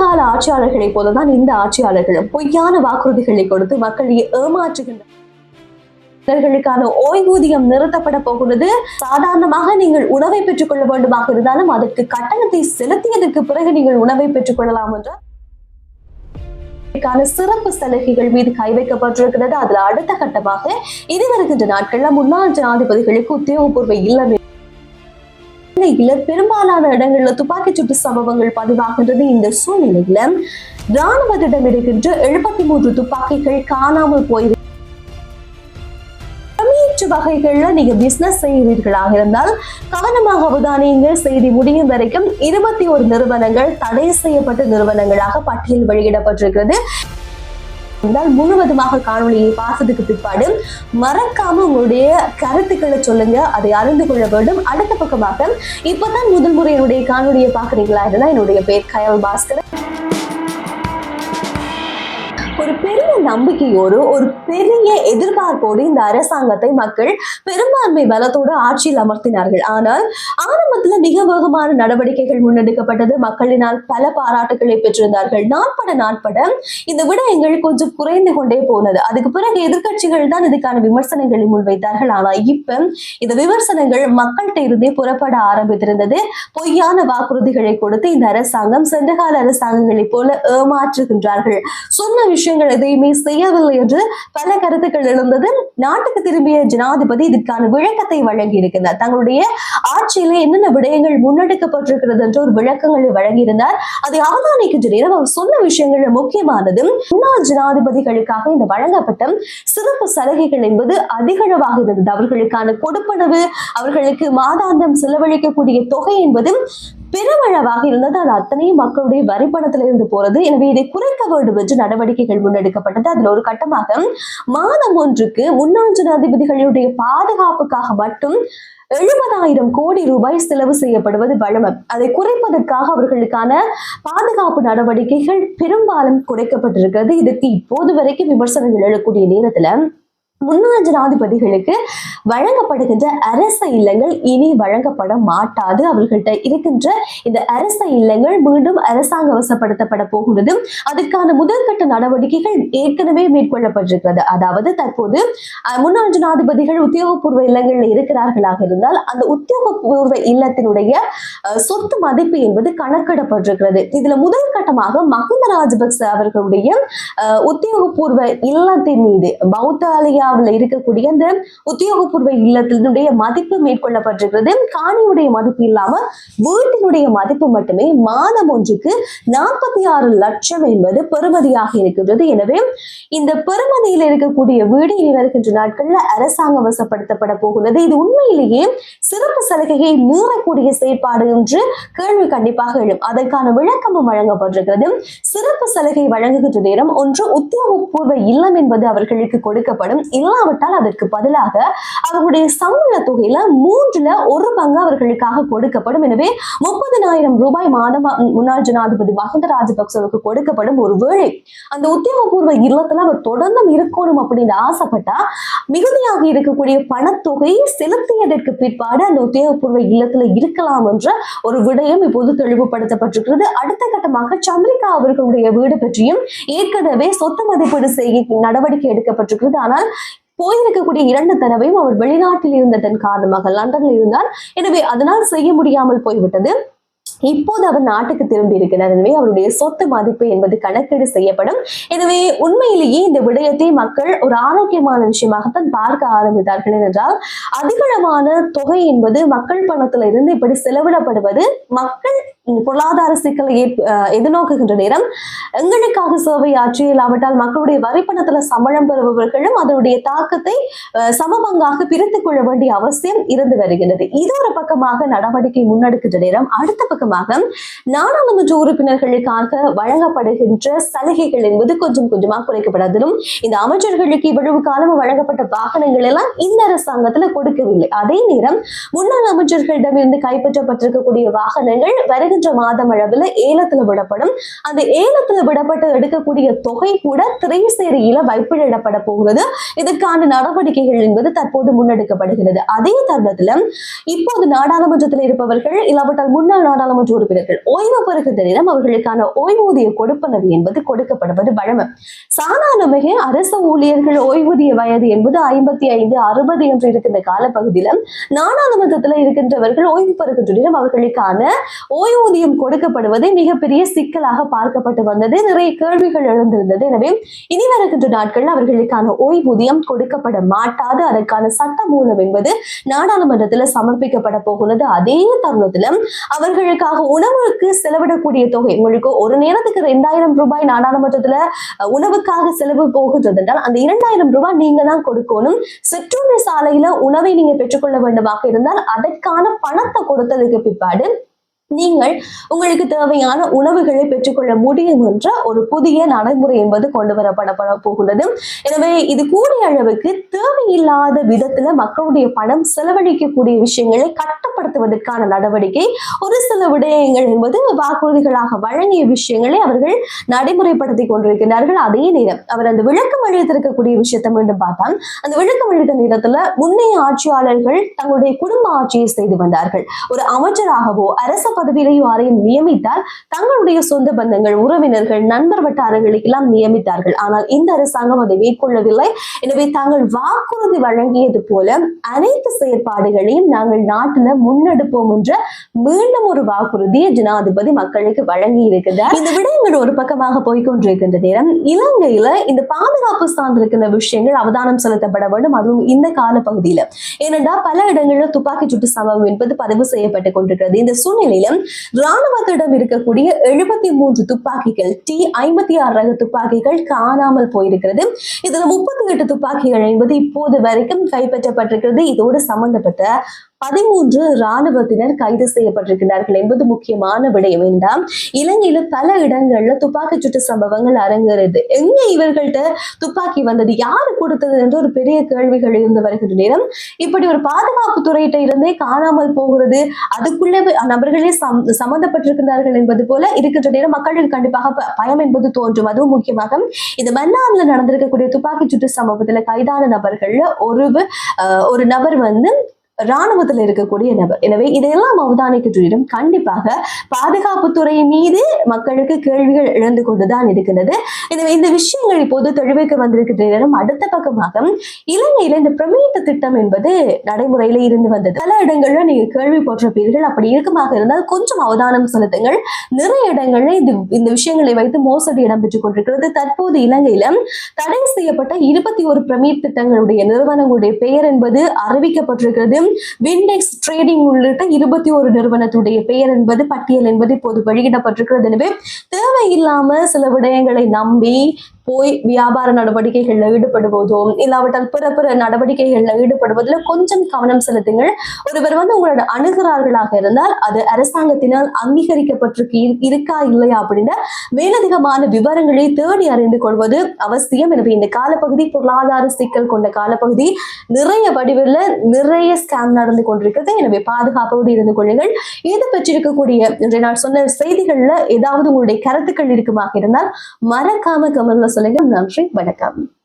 கால ஆட்சியாளர்களைப் போலதான் இந்த ஆட்சியாளர்களும் பொய்யான வாக்குறுதிகளை கொடுத்து மக்களை ஏமாற்றுகின்றனர் இவர்களுக்கான ஓய்வூதியம் நிறுத்தப்பட போகிறது சாதாரணமாக நீங்கள் உணவை பெற்றுக் கொள்ள வேண்டுமாக இருந்தாலும் அதற்கு கட்டணத்தை செலுத்தியதற்கு பிறகு நீங்கள் உணவை பெற்றுக் கொள்ளலாம் என்ற சிறப்பு சலுகைகள் மீது கை வைக்கப்பட்டிருக்கிறது. அதுல அடுத்த கட்டமாக இது வருகின்ற நாட்கள்ல முன்னாள் ஜனாதிபதிகளுக்கு உத்தியோகபூர்வ இல்லம் இலங்கையில பெரும்பாலான இடங்கள்ல துப்பாக்கி சூட்டு சம்பவங்கள் பதிவாகின்றது இந்த சூழ்நிலையில. ராணுவத்திடம் இருக்கின்ற எழுபத்தி மூன்று துப்பாக்கிகள் காணாமல் போயிரு வகைகள்ல நீங்க பிசினஸ் செய்கிறீர்களாக இருந்தால் கவனமாக அவதானியுங்கள். செய்தி முடியும் வரைக்கும் இருபத்தி ஒரு நிறுவனங்கள் தடை செய்யப்பட்ட நிறுவனங்களாக பட்டியல் வெளியிடப்பட்டிருக்கிறது. இருந்தால் முழுவதுமாக காணொலியை பார்த்ததுக்கு பிற்பாடு மறக்காம உங்களுடைய கருத்துக்களை சொல்லுங்க. அதை அறிந்து கொள்ள வேண்டும். அடுத்த பக்கமாக இப்பதான் முதல் முறை என்னுடைய காணொலியை பாக்குறீங்களா இருந்தா என்னுடைய பேர் கயல் பாஸ்கர் ஒரு பெரிய நம்பிக்கையோடு ஒரு பெரிய எதிர்பார்ப்போடு இந்த அரசாங்கத்தை மக்கள் பெரும்பான்மை பலத்தோடு ஆட்சியில் அமர்த்தினார்கள். ஆனால் ஆரம்பத்துல மிக வேகமான நடவடிக்கைகள் முன்னெடுக்கப்பட்டது. மக்களினால் பல பாராட்டுகளை பெற்றிருந்தார்கள். நாட்பட நாட்பட இந்த விடயங்கள் கொஞ்சம் குறைந்து கொண்டே போனது. அதுக்கு பிறகு எதிர்கட்சிகள் தான் இதுக்கான விமர்சனங்களை முன்வைத்தார்கள். ஆனா இப்ப இந்த விமர்சனங்கள் மக்கள்கிட்ட இருந்தே புறப்பட ஆரம்பித்திருந்தது. பொய்யான வாக்குறுதிகளை கொடுத்து இந்த அரசாங்கம் சென்ற கால அரசாங்கங்களைப் போல ஏமாற்றுகின்றார்கள். சொன்ன விஷயங்கள் எதையுமே செய்யவில்லை என்று பல கருத்துக்கள் எழுந்தது. நாட்டுக்கு திரும்பிய ஜனாதிபதி இதற்கான விளக்கத்தை வழங்கி இருக்கின்றார் தங்களுடைய ஆட்சியில என்னென்ன விடயங்கள் முன்னெடுக்கப்பட்டிருக்கிறது என்ற ஒரு விளக்கங்களை வழங்கியிருந்தார். அதை அவதானிக்கின்ற நேரம் அவர் சொன்ன விஷயங்கள் முக்கியமானது முன்னாள் ஜனாதிபதிகளுக்காக இந்த வழங்கப்பட்ட சிறப்பு சலுகைகள் என்பது அதிகளவாக இருந்தது. அவர்களுக்கான கொடுப்பனவு அவர்களுக்கு மாதாந்தம் செலவழிக்கக்கூடிய தொகை என்பது பெருமளவாக இருந்தது. அது அத்தனையும் மக்களுடைய வரிப்பணத்துல இருந்து போறது. எனவே இதை குறைக்க வேண்டும் என்று நடவடிக்கைகள் முன்னெடுக்கப்பட்டது. அதில் ஒரு கட்டமாக மாதம் ஒன்றுக்கு முன்னாள் ஜனாதிபதிகளுடைய பாதுகாப்புக்காக மட்டும் எழுபதாயிரம் கோடி ரூபாய் செலவு செய்யப்படுவது வழமை அதை குறைப்பதற்காக அவர்களுக்கான பாதுகாப்பு நடவடிக்கைகள் பெரும்பாலும் குறைக்கப்பட்டிருக்கிறது. இதுக்கு இப்போது வரைக்கும் விமர்சனங்கள் எழக்கூடிய நேரத்துல முன்னாள் ஜனாதிபதிகளுக்கு வழங்கப்படுகின்ற அரச இல்லங்கள் இனி வழங்கப்பட மாட்டாது. அவர்கள்ட்ட இருக்கின்ற இந்த அரச இல்லங்கள் மீண்டும் அரசாங்க வசப்படுத்தப்பட போகிறது. அதற்கான முதற்கட்ட நடவடிக்கைகள் ஏற்கனவே மேற்கொள்ளப்பட்டிருக்கிறது. அதாவது தற்போது முன்னாள் ஜனாதிபதிகள் உத்தியோகபூர்வ இல்லங்களில் இருக்கிறார்களாக இருந்தால் அந்த உத்தியோகபூர்வ இல்லத்தினுடைய சொத்து மதிப்பு என்பது கணக்கிடப்பட்டிருக்கிறது. இதுல முதல் கட்டமாக மஹிந்த ராஜபக்ச அவர்களுடைய உத்தியோகபூர்வ இல்லத்தின் மீது பௌத்தாலயா பௌத்தாலயாவில் இருக்கக்கூடிய அந்த உத்தியோகபூர்வ இல்லத்தினுடைய மதிப்பு மேற்கொள்ளப்பட்டிருக்கிறது. காணியுடைய மதிப்பு இல்லாம வீட்டினுடைய மதிப்பு மட்டுமே மாதம் ஒன்றுக்கு நாற்பத்தி ஆறு லட்சம் என்பது பெறுமதியாக இருக்கின்றது. எனவே இந்த பெறுமதியில் இருக்கக்கூடிய வீடு இனி வருகின்ற நாட்கள்ல அரசாங்கம் வசப்படுத்தப்பட போகிறது. இது உண்மையிலேயே சிறப்பு சலுகையை மீறக்கூடிய செயற்பாடு என்று கேள்வி கண்டிப்பாக எழும். அதற்கான விளக்கமும் வழங்கப்பட்டிருக்கிறது. சிறப்பு சலுகை வழங்குகின்ற நேரம் ஒன்று உத்தியோகபூர்வ இல்லம் என்பது அவர்களுக்கு கொடுக்கப்படும். இல்லாவிட்டால் அதற்கு பதிலாக அவர்களுடைய சம்பள தொகையில மூன்றுல ஒரு பங்கு அவர்களுக்காக கொடுக்கப்படும். எனவே முப்பதனாயிரம் ரூபாய் மாதம் முன்னாள் ஜனாதிபதி மஹிந்த ராஜபக்சவுக்கு கொடுக்கப்படும் ஒரு வேளை அந்த உத்தியோகபூர்வ இல்லத்துல அவர் தொடர்ந்து இருக்கணும் அப்படின்னு ஆசைப்பட்டா மிகுதியாக இருக்கக்கூடிய பணத்தொகை செலுத்தியதற்கு பிற்பாடு அந்த உத்தியோகபூர்வ இல்லத்துல இருக்கலாம் என்ற ஒரு விடயம் இப்போது தெளிவுபடுத்தப்பட்டிருக்கிறது. அடுத்த கட்டமாக சந்திரிகா அவர்களுடைய வீடு பற்றியும் ஏற்கனவே சொத்து மதிப்பீடு செய்ய நடவடிக்கை எடுக்கப்பட்டிருக்கிறது. ஆனால் போயிருக்கக்கூடிய இரண்டு தடவையும் அவர் வெளிநாட்டில் இருந்ததன் காரணமாக லண்டனில் இருந்தார். எனவே அதனால் செய்ய முடியாமல் போய்விட்டது. இப்போது அவர் நாட்டுக்கு திரும்பி இருக்கிறார். எனவே அவருடைய சொத்து மதிப்பு என்பது கணக்கீடு செய்யப்படும். எனவே உண்மையிலேயே இந்த விடயத்தை மக்கள் ஒரு ஆரோக்கியமான விஷயமாகத்தான் பார்க்க ஆரம்பித்தார்கள் என்றால் அதிகளவான தொகை என்பது மக்கள் பணத்துல இருந்து இப்படி செலவிடப்படுவது மக்கள் பொருளாதார சிக்கலை எதிர்நோக்குகின்ற நேரம் எங்களுக்காக சேவை ஆற்றி இல்லாவிட்டால் மக்களுடைய வரிப்பணத்துல சம்பளம் பெறுபவர்களும் அதனுடைய தாக்கத்தை சமபங்காக பிரித்துக் கொள்ள வேண்டிய அவசியம் இருந்து வருகிறது இது ஒரு பக்கமாக நடவடிக்கை முன்னெடுக்கின்ற நேரம் அடுத்த பக்கமாக நாடாளுமன்ற உறுப்பினர்களுக்காக வழங்கப்படுகின்ற சலுகைகள் என்பது கொஞ்சம் கொஞ்சமாக குறைக்கப்படாதிலும் இந்த அமைச்சர்களுக்கு இவ்வளவு காலம் வழங்கப்பட்ட வாகனங்கள் எல்லாம் இந்த அரசாங்கத்துல கொடுக்கவில்லை. அதே நேரம் முன்னாள் அமைச்சர்களிடமிருந்து கைப்பற்றப்பட்டிருக்கக்கூடிய வாகனங்கள் வரை வருகின்ற மாதம் அளவில் ஏலத்துல விடப்படும். அந்த ஏலத்துல விடப்பட்டு எடுக்கக்கூடிய தொகை கூட திரைசேரியில வைப்பிடப்பட போகிறது. இதற்கான நடவடிக்கைகள் என்பது தற்போது முன்னெடுக்கப்படுகிறது. அதே தருணத்துல இப்போது நாடாளுமன்றத்தில் இருப்பவர்கள் இல்லாவிட்டால் முன்னாள் நாடாளுமன்ற உறுப்பினர்கள் ஓய்வு பெறுகின்ற நேரம் அவர்களுக்கான ஓய்வூதிய கொடுப்பனவு என்பது கொடுக்கப்படுவது வழமை சாதாரணமாக அரசு ஊழியர்கள் ஓய்வூதிய வயது என்பது ஐம்பத்தி ஐந்து அறுபது என்று இருக்கின்ற காலப்பகுதியில நாடாளுமன்றத்தில் இருக்கின்றவர்கள் ஓய்வு பெறுகின்ற நேரம் அவர்களுக்கான ஓய்வு ஓய்வூதியம் கொடுக்கப்படுவதை மிகப்பெரிய சிக்கலாக பார்க்கப்பட்டு வந்தது. நிறைய கேள்விகள் எழுந்திருந்தது. எனவே இனி வருகின்ற நாட்களில் அவர்களுக்கான ஓய்வூதியம் கொடுக்கப்பட மாட்டாது. அதற்கான சட்ட மூலம் என்பது நாடாளுமன்றத்தில் சமர்ப்பிக்கப்பட போகிறது. அதே தருணத்தில் அவர்களுக்காக உணவுக்கு செலவிடக்கூடிய தொகை உங்களுக்கு ஒரு நேரத்துக்கு ரெண்டாயிரம் ரூபாய் நாடாளுமன்றத்துல உணவுக்காக செலவு போகுது என்றால் அந்த இரண்டாயிரம் ரூபாய் நீங்க தான் கொடுக்கணும். சிற்றுண்டி சாலையில உணவை நீங்க பெற்றுக்கொள்ள வேண்டுமாக இருந்தால் அதற்கான பணத்தை கொடுத்ததுக்கு பிற்பாடு நீங்கள் உங்களுக்கு தேவையான உணவுகளை பெற்றுக்கொள்ள முடியும் என்ற ஒரு புதிய நடைமுறை என்பது கொண்டு வரப்பட போகிறது எனவே இது கூடிய அளவுக்கு தேவையில்லாத விதத்துல மக்களுடைய பணம் செலவழிக்கக்கூடிய விஷயங்களை கட்டுப்படுத்துவதற்கான நடவடிக்கை ஒரு சில விடயங்கள் என்பது வாக்குறுதிகளாக வழங்கிய விஷயங்களை அவர்கள் நடைமுறைப்படுத்தி கொண்டிருக்கிறார்கள். அதே நேரம் அவர் அந்த விளக்கம் அளித்திருக்கக்கூடிய விஷயத்தை மீண்டும் பார்த்தால் அந்த விளக்கம் அளித்த நேரத்துல முன்னைய ஆட்சியாளர்கள் தங்களுடைய குடும்ப ஆட்சியை செய்து வந்தார்கள். ஒரு அமைச்சராகவோ அரச பதவியிலையும் யாரையும் நியமித்தால் தங்களுடைய சொந்த பந்தங்கள் உறவினர்கள் நண்பர் வட்டாரங்களுக்கெல்லாம் நியமித்தார்கள். ஆனால் இந்த அரசாங்கம் அதை மேற்கொள்ளவில்லை. எனவே தாங்கள் வாக்குறுதி வழங்கியது போல அனைத்து செயற்பாடுகளையும் நாங்கள் நாட்டுல முன்னெடுப்போம் என்ற மீண்டும் ஒரு வாக்குறுதியை ஜனாதிபதி மக்களுக்கு வழங்கி இருக்கிறார் இந்த விடயங்கள் ஒரு பக்கமாக போய்கொண்டிருக்கின்ற நேரம் இலங்கையில இந்த பாதுகாப்பு சார்ந்திருக்கின்ற விஷயங்கள் அவதானம் செலுத்தப்பட வேண்டும். அதுவும் இந்த கால பகுதியில ஏனென்றால் பல இடங்களில் துப்பாக்கி சூட்டு சம்பவம் என்பது பதிவு செய்யப்பட்டு கொண்டிருக்கிறது. இந்த சூழ்நிலையில ராணுவத்திடம் இருக்கக்கூடிய எழுபத்தி மூன்று துப்பாக்கிகள் டி ஐம்பத்தி ஆறு ரக துப்பாக்கிகள் காணாமல் போயிருக்கிறது. இதுல முப்பத்தி எட்டு துப்பாக்கிகள் என்பது இப்போது வரைக்கும் கைப்பற்றப்பட்டிருக்கிறது. இதோடு சம்பந்தப்பட்ட பதிமூன்று ராணுவத்தினர் கைது செய்யப்பட்டிருக்கிறார்கள் என்பது முக்கியமான விடயம். வேண்டாம் இலங்கையில பல இடங்கள்ல துப்பாக்கி சூட்டு சம்பவங்கள் அரங்கேறுது எங்க இவர்கள்ட்ட துப்பாக்கி வந்தது? யாரு கொடுத்தது என்று ஒரு பெரிய கேள்விகள் இருந்து வருகின்ற நேரம். இப்படி ஒரு பாதுகாப்பு துறையிட்ட இருந்தே காணாமல் போகிறது. அதுக்குள்ளே நபர்களே சம் சம்பந்தப்பட்டிருக்கிறார்கள் என்பது போல இருக்கின்ற நேரம் மக்களுக்கு கண்டிப்பாக ப- பயம் என்பது தோன்றும். அதுவும் முக்கியமாக இந்த மன்னார்ல நடந்திருக்கக்கூடிய துப்பாக்கி சூட்டு சம்பவத்துல கைதான நபர்கள்ல ஒரு அஹ், ஒரு நபர் வந்து ராணுவத்தில் இருக்கக்கூடிய நபர். எனவே இதையெல்லாம் அவதானிக்கின்றிடம் கண்டிப்பாக பாதுகாப்புத்துறை மீது மக்களுக்கு கேள்விகள் இழந்து கொண்டுதான் இருக்கின்றது. எனவே இந்த விஷயங்கள் இப்போது தெளிவுக்கு வந்திருக்கின்ற அடுத்த பக்கமாக இலங்கையில இந்த பிரமீட்ட திட்டம் என்பது நடைமுறையில இருந்து வந்தது. பல இடங்கள்ல நீங்க கேள்விப்பட்டிருப்பீர்கள் அப்படி இருக்குமாக இருந்தால் கொஞ்சம் அவதானம் செலுத்துங்கள். நிறைய இடங்கள்ல இது இந்த விஷயங்களை வைத்து மோசடி இடம்பெற்றுக் கொண்டிருக்கிறது. தற்போது இலங்கையில தடை செய்யப்பட்ட இருபத்தி ஒரு பிரமீட் திட்டங்களுடைய நிறுவனங்களுடைய பெயர் என்பது அறிவிக்கப்பட்டிருக்கிறது. விண்டெக்ஸ் ட்ரேடிங் உள்ளிட்ட இருபத்தி ஒரு நிறுவனத்துடைய பெயர் என்பது பட்டியல் என்பது இப்போது வெளியிடப்பட்டிருக்கிறது. எனவே தேவையில்லாம சில விடயங்களை நம்பி போய் வியாபார நடவடிக்கைகளில் ஈடுபடுவதோ இல்லாவிட்டால் பிற பிற நடவடிக்கைகள்ல ஈடுபடுவதில் கொஞ்சம் கவனம் செலுத்துங்கள். ஒருவர் வந்து உங்களோட அணுகிறார்களாக இருந்தால் அது அரசாங்கத்தினால் அங்கீகரிக்கப்பட்டிருக்கு இருக்கா இல்லையா அப்படின்னு மேலதிகமான விவரங்களை தேடி அறிந்து கொள்வது அவசியம். எனவே இந்த காலப்பகுதி பொருளாதார சிக்கல் கொண்ட காலப்பகுதி. நிறைய வடிவில் நிறைய ஸ்கேம் நடந்து கொண்டிருக்கிறது. எனவே பாதுகாப்போடு இருந்து கொள்ளுங்கள். இது பெற்றிருக்கக்கூடிய இன்றைய நான் சொன்ன செய்திகளில் ஏதாவது உங்களுடைய கருத்துக்கள் இருக்குமாக இருந்தால் மறக்காம கமெண்ட்ல சொல்லுங்க. நன்றி. வணக்கம்.